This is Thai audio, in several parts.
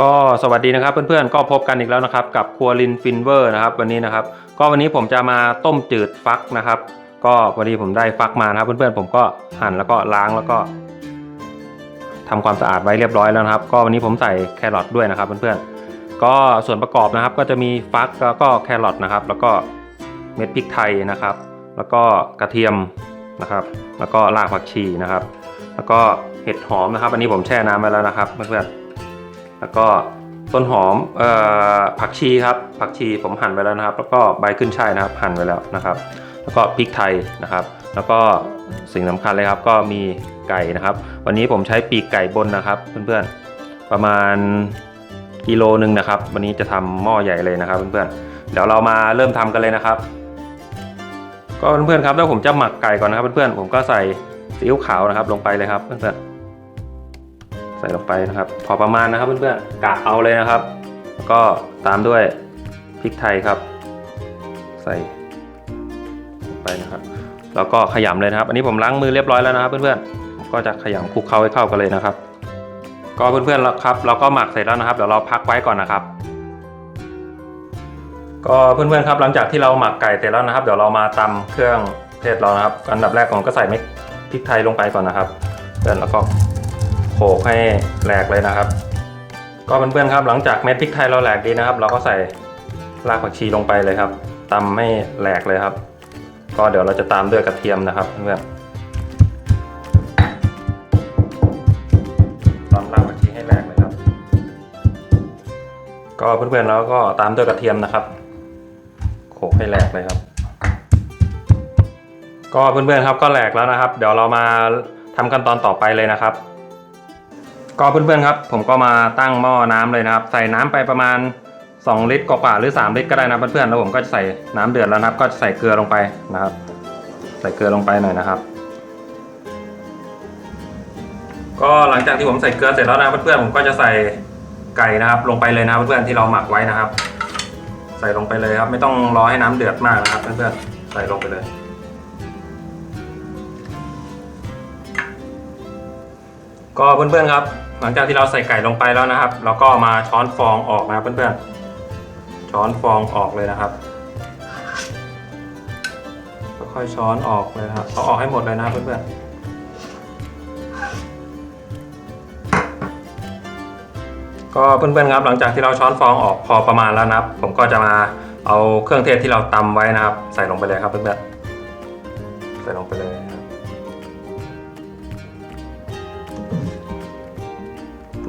ก็สวัสดีนะครับเพื่อนๆก็พบกันอีกแล้วนะครับ กับครัวลินฟินเวอร์นะครับวันนี้นะครับ ก็วันนี้ผมจะมาต้มจืดฟักนะครับ ก็พอดีผมได้ฟักมานะครับ เพื่อนๆผมก็หั่นแล้วก็ล้างแล้วก็ทำความสะอาดไว้เรียบร้อยแล้วนะครับ ก็วันนี้ผมใส่แครอทด้วยนะครับ เพื่อนๆก็ส่วนประกอบนะครับ ก็จะมีฟักแล้วก็แครอทนะครับ แล้วก็เม็ดพริกไทยนะครับ แล้วก็กระเทียมนะครับ แล้วก็รากผักชีนะครับ แล้วก็เห็ดหอมนะครับ อันนี้ผมแช่น้ำไว้แล้วนะครับเพื่อนๆ แล้วก็ต้นหอมออผักชีครับผักชีผมหั่นไว้แล้วนะครับ แล้วก็ใบขึ้นช่ายนะครับหั่นไว้แล้วนะครับ แล้วก็พริกไทยนะครับ แล้วก็สิ่งสำคัญเลยครับก็มีไก่นะครับ วันนี้ผมใช้ปีกไก่บนนะครับ เพื่อนๆประมาณกิโลหนึ่งนะครับ วันนี้จะทำหม้อใหญ่เลยนะครับ เพื่อนๆเดี๋ยวเรามาเริ่มทำกันเลยนะครับ ก็เพื่อนๆครับแล้วผมจะหมักไก่ก่อนนะครับ เพื่อนๆผมก็ใส่ซีอิ๊วขาวนะครับ ลงไปเลยครับเพื่อนๆ ส่ลงไปนะครับ พอประมาณนะครับเพื่อนๆกะเอาเลยนะครับ ก็ตามด้วยพริกไทยครับ ใส่ลงไปนะครับ แล้วก็ขยำเลยนะครับ อันนี้ผมล้างมือเรียบร้อยแล้วนะครับ เพื่อนๆก็จะขยำคลุกเคล้าให้เข้ากันเลยนะครับ ก็เพื่อนๆแล้วครับเราก็หมักเสร็จแล้วนะครับเดี๋ยวเราพักไว้ก่อนนะครับ ก็เพื่อนๆครับหลังจากที่เราหมักไก่เสร็จแล้วนะครับ เดี๋ยวเรามาตำเครื่องเทศเรานะครับ อันดับแรกผมก็ใส่เม็ดพริกไทยลงไปก่อนนะครับเพื่อนแล้วก็ โขกให้แหลกเลยนะครับ ก็เพื่อนๆครับหลังจากเม็ดพริกไทยเราแหลกดีนะครับ เราก็ใส่รากผักชีลงไปเลยครับตำให้แหลกเลยครับ ก็เดี๋ยวเราจะตามด้วยกระเทียมนะครับเพื่อนตำรากผักชีให้แหลกเลยครับ ก็เพื่อนๆแล้วก็ตามด้วยกระเทียมนะครับโขกให้แหลกเลยครับ ก็เพื่อนๆครับก็แหลกแล้วนะครับ เดี๋ยวเรามาทำขั้นตอนต่อไปเลยนะครับ ก็เพื่อนๆครับ ผมก็มาตั้งหม้อน้ำเลยนะครับ ใส่น้ำไปประมาณ 2 ลิตรกว่าๆหรือ 3 ลิตรก็ได้นะเพื่อนๆแล้วผมก็จะใส่น้ำเดือดแล้วนะครับ ก็จะใส่เกลือลงไปนะครับ ใส่เกลือลงไปหน่อยนะครับ ก็หลังจากที่ผมใส่เกลือเสร็จแล้วนะเพื่อนๆผมก็จะใส่ไก่นะครับ ลงไปเลยนะเพื่อนๆที่เราหมักไว้นะครับ ใส่ลงไปเลยครับ ไม่ต้องรอให้น้ำเดือดมากนะครับ เพื่อนๆใส่ลงไปเลย ก็เพื่อนๆครับ หลังจากที่เราใส่ไก่ลงไปแล้วนะครับ เราก็มาช้อนฟองออกนะครับเพื่อนๆ ช้อนฟองออกเลยนะครับค่อยๆช้อนออกเลยครับเอาออกให้หมดเลยนะเพื่อนๆก็เพื่อนๆครับหลังจากที่เราช้อนฟองออกพอประมาณแล้วนะครับ ผมก็จะมาเอาเครื่องเทศที่เราตำไว้นะครับ ใส่ลงไปเลยครับเพื่อนๆใส่ลงไปเลยครับ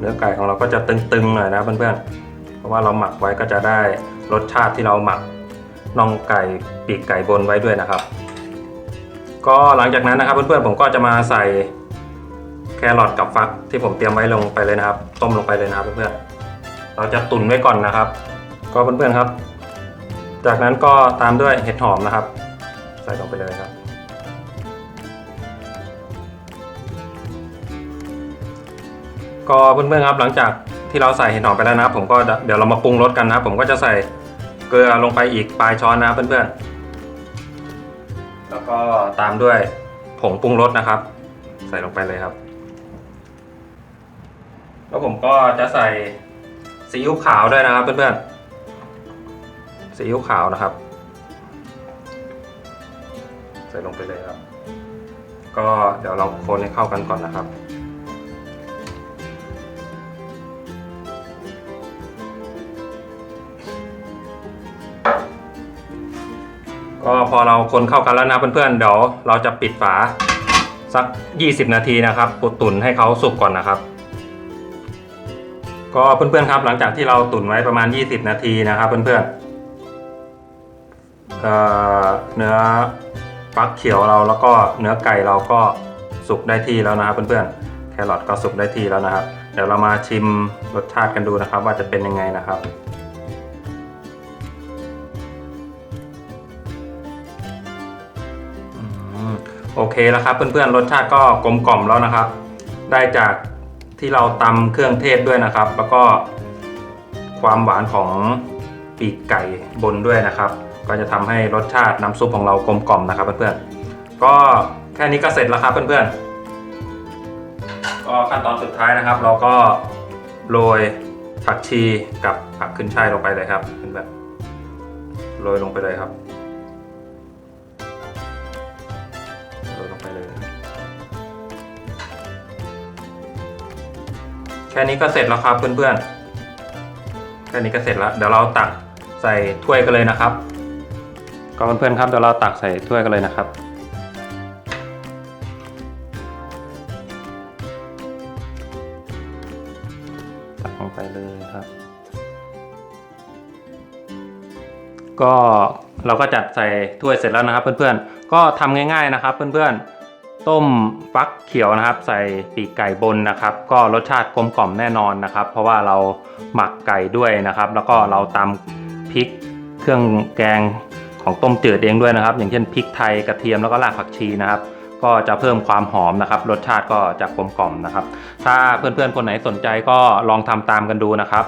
นื้อไก่ของเราก็จะตึงๆหน่อยนะเพื่อนๆ เพราะว่าเราหมักไว้ก็จะได้รสชาติที่เราหมักน่องไก่ปีกไก่บนไว้ด้วยนะครับ ก็หลังจากนั้นนะครับเพื่อนๆผมก็จะมาใส่แครอทกับฟักที่ผมเตรียมไว้ลงไปเลยนะครับ ต้มลงไปเลยนะครับเพื่อนๆเราจะตุนไว้ก่อนนะครับ ก็เพื่อนๆครับ จากนั้นก็ตามด้วยเห็ดหอมนะครับ ใส่ลงไปเลยครับ ก็เพื่อนๆครับหลังจากที่เราใส่เห็ดหอมไปแล้วนะครับผมก็เดี๋ยวเรามาปรุงรสกันนะครับผมก็จะใส่เกลือลงไปอีกปลายช้อนนะเพื่อนๆ แล้วก็ตามด้วยผงปรุงรสนะครับ ใส่ลงไปเลยครับ แล้วผมก็จะใส่ซีอิ๊วขาวด้วยนะครับเพื่อนๆซีอิ๊วขาวนะครับ ใส่ลงไปเลยครับ ก็เดี๋ยวเราคนให้เข้ากันก่อนนะครับ ก็พอเราคนเข้ากันแล้วนะเพื่อนๆเดี๋ยวเราจะปิดฝาสัก 20 นาทีนะครับปุตุ๋นให้เขาสุกก่อนนะครับ ก็เพื่อนๆครับ หลังจากที่เราตุ๋นไว้ประมาณ 20 นาทีนะครับเพื่อนๆเเนื้อฟักเขียวเราแล้วก็เนื้อไก่เราก็สุกได้ที่แล้วนะครับเพื่อนๆแครอทก็สุกได้ที่แล้วนะครับ เดี๋ยวเรามาชิมรสชาติกันดูนะครับ ว่าจะเป็นยังไงนะครับ โอเคแล้วครับ เพื่อนๆรสชาติก็กลมกล่อมแล้วนะครับ ได้จากที่เราตำเครื่องเทศด้วยนะครับ แล้วก็ความหวานของปีกไก่บนด้วยนะครับ ก็จะทำให้รสชาติน้ำซุปของเรากลมกล่อมนะครับเพื่อนๆก็แค่นี้ก็เสร็จแล้วครับเพื่อนๆก็ขั้นตอนสุดท้ายนะครับ เราก็โรยผักชีกับผักขึ้นช่ายลงไปเลยครับเป็นแบบโรยลงไปเลยครับ เลย แค่นี้ก็เสร็จแล้วครับเพื่อนๆ แค่นี้ก็เสร็จแล้ว เดี๋ยวเราตักใส่ถ้วยกันเลยนะครับ ก็เพื่อนๆครับเดี๋ยวเราตักใส่ถ้วยกันเลยนะครับตักลงไปเลยครับ ก็เราก็จัดใส่ถ้วยเสร็จแล้วนะครับเพื่อนๆ ก็ทำง่ายๆนะครับเพื่อนๆ ต้มฟักเขียวนะครับ ใส่ปีกไก่บนนะครับ ก็รสชาติกลมกล่อมแน่นอนนะครับ เพราะว่าเราหมักไก่ด้วยนะครับ แล้วก็เราตำพริกเครื่องแกงของต้มจืดเองด้วยนะครับ อย่างเช่นพริกไทยกระเทียมแล้วก็รากผักชีนะครับ ก็จะเพิ่มความหอมนะครับ รสชาติก็จะกลมกล่อมนะครับ ถ้าเพื่อนๆคนไหนสนใจก็ลองทำตามกันดูนะครับ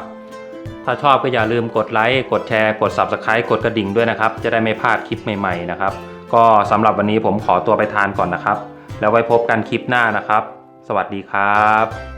ถ้าชอบก็อย่าลืมกดไลค์กดแชร์กด Subscribe กดกระดิ่งด้วยนะครับ จะได้ไม่พลาดคลิปใหม่ๆนะครับก็สำหรับวันนี้ผมขอตัวไปทานก่อนนะครับ แล้วไว้พบกันคลิปหน้านะครับ สวัสดีครับ